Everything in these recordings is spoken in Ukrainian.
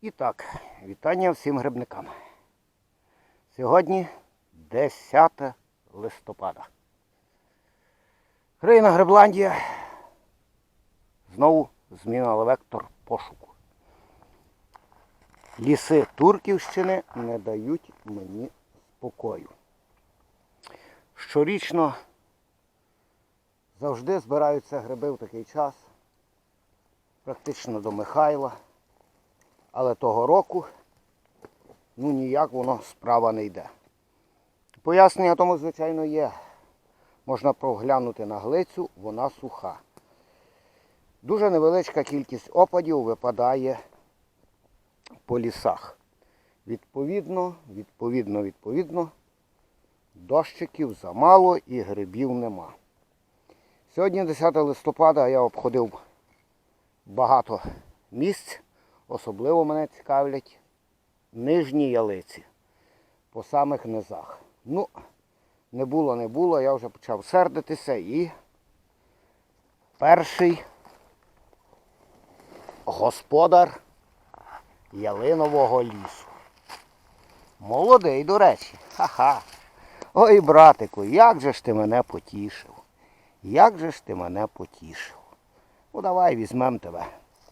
І так, вітання всім грибникам. Сьогодні 10 листопада. Країна Грибландія знову змінила вектор пошуку. Ліси Турківщини не дають мені спокою. Щорічно завжди збираються гриби в такий час, практично до Михайла. Але того року ну ніяк воно справа не йде. Пояснення тому, звичайно, є. Можна проглянути на глицю, вона суха. Дуже невеличка кількість опадів випадає по лісах. Відповідно, відповідно, відповідно, дощиків замало і грибів нема. Сьогодні 10 листопада я обходив багато місць. Особливо мене цікавлять нижні ялиці по самих низах. Ну, не було, не було, я вже почав сердитися і перший господар ялинового лісу. Молодий, до речі. Ха-ха. Ой, братику, як же ж ти мене потішив? Як же ж ти мене потішив? Ну давай візьмемо тебе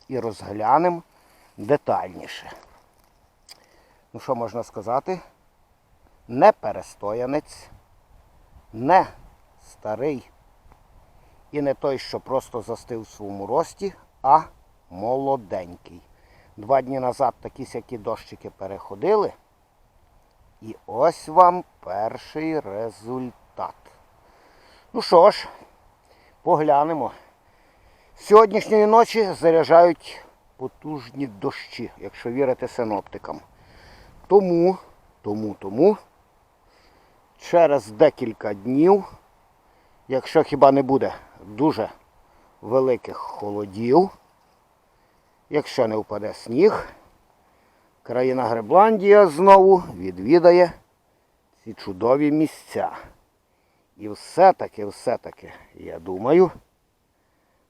і розглянемо детальніше. Ну що можна сказати? Не перестоянець, не старий і не той, що просто застив в своєму рості, а молоденький. Два дні назад такі сякі дощики переходили. І ось вам перший результат. Ну що ж, поглянемо. Сьогоднішньої ночі заряджають потужні дощі, якщо вірити синоптикам. Тому, тому, тому через декілька днів, якщо хіба не буде дуже великих холодів, якщо не впаде сніг, країна Гребландія знову відвідає ці чудові місця. І все-таки, все-таки, я думаю,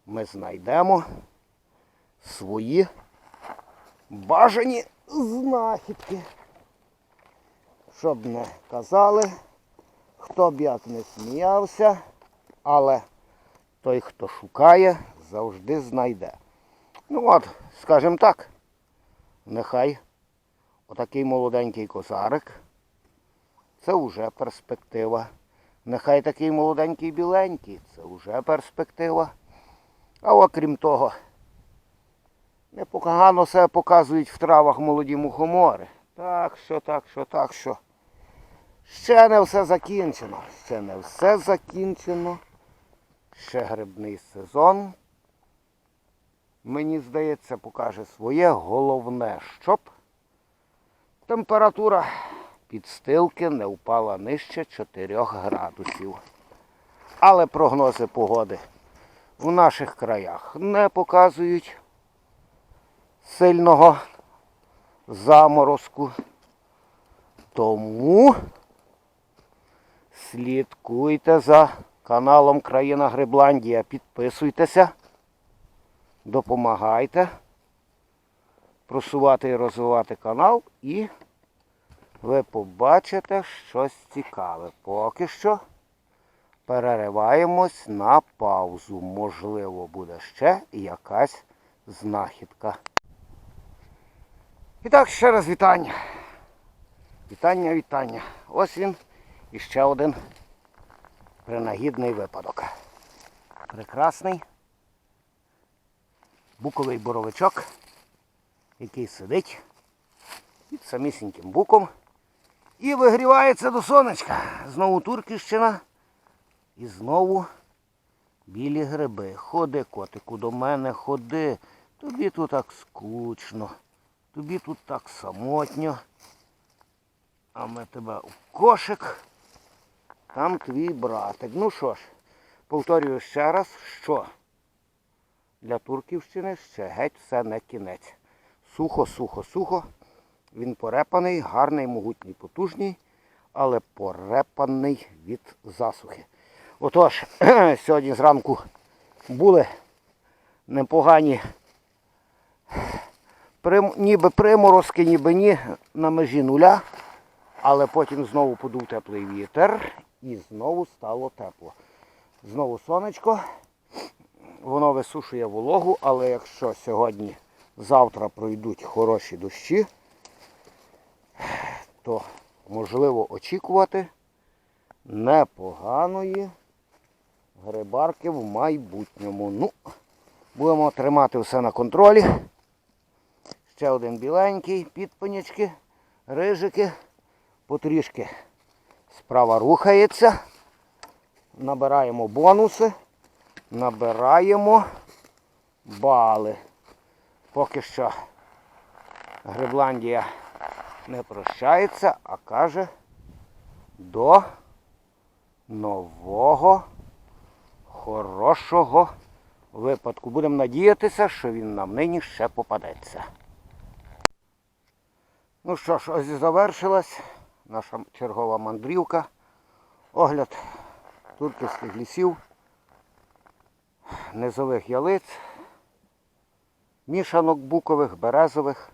ми знайдемо свої бажані знахідки. Щоб не казали, хто б як не сміявся, але той, хто шукає, завжди знайде. Ну от, скажімо так, нехай отакий молоденький козарик. Це вже перспектива. Нехай такий молоденький біленький, це вже перспектива. А окрім того, непогано себе показують в травах молоді мухомори. Так що, так що, так що. Ще не все закінчено. Ще не все закінчено. Ще грибний сезон. Мені здається, покаже своє головне, щоб температура підстилки не впала нижче 4 градусів. Але прогнози погоди в наших краях не показують сильного заморозку. Тому слідкуйте за каналом Країна Грибландія. Підписуйтеся, допомагайте просувати і розвивати канал і ви побачите щось цікаве. Поки що перериваємось на паузу. Можливо, буде ще якась знахідка. І так, ще раз вітання. Вітання, вітання. Ось він і ще один принагідний випадок. Прекрасний буковий боровичок, який сидить під самісіньким буком і вигрівається до сонечка. Знову Турківщина і знову білі гриби. Ходи, котику, до мене ходи. Тобі тут так скучно. Тобі тут так самотньо. А ми тебе в кошик. Там твій братик. Ну що ж, повторюю ще раз, що для Турківщини ще геть все не кінець. Сухо, сухо, сухо. Він порепаний, гарний, могутній, потужний, але порепаний від засухи. Отож, сьогодні зранку були непогані ніби приморозки, ніби ні на межі нуля, але потім знову подув теплий вітер і знову стало тепло. Знову сонечко, воно висушує вологу, але якщо сьогодні, завтра пройдуть хороші дощі, то можливо очікувати непоганої грибарки в майбутньому. Ну, будемо тримати все на контролі. Ще один біленький, підпанячки, рижики, потрішки справа рухається. Набираємо бонуси, набираємо бали. Поки що Грибландія не прощається, а каже до нового хорошого випадку. Будемо надіятися, що він нам нині ще попадеться. Ну що ж, ось і завершилась наша чергова мандрівка. Огляд турківських лісів, низових ялиць, мішанок букових, березових,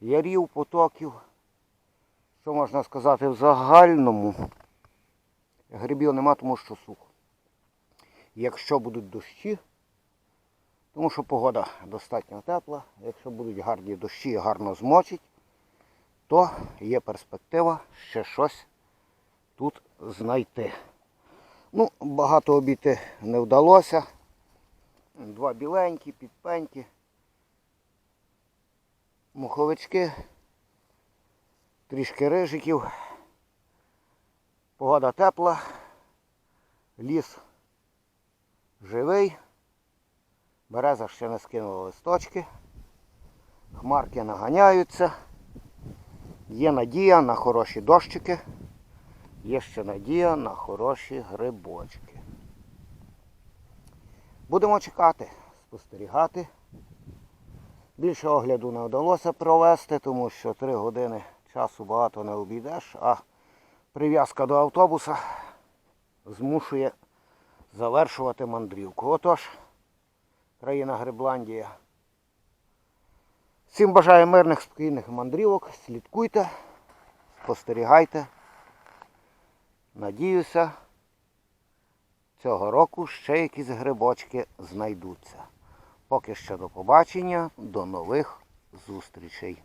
ярів, потоків. Що можна сказати в загальному? Грибів нема, тому що сухо. Якщо будуть дощі, тому що погода достатньо тепла, якщо будуть гарні дощі і гарно змочить, то є перспектива ще щось тут знайти. Ну, багато обійти не вдалося. Два біленькі, підпенькі, муховички, трішки рижиків. Погода тепла, ліс живий, береза ще не скинула листочки, хмарки наганяються, є надія на хороші дощики, є ще надія на хороші грибочки. Будемо чекати, спостерігати. Більше огляду не вдалося провести, тому що три години часу багато не обійдеш, а прив'язка до автобуса змушує завершувати мандрівку. Отож, країна Грибландія. Всім бажаю мирних, спокійних мандрівок. Слідкуйте, спостерігайте. Надіюся, цього року ще якісь грибочки знайдуться. Поки що до побачення, до нових зустрічей.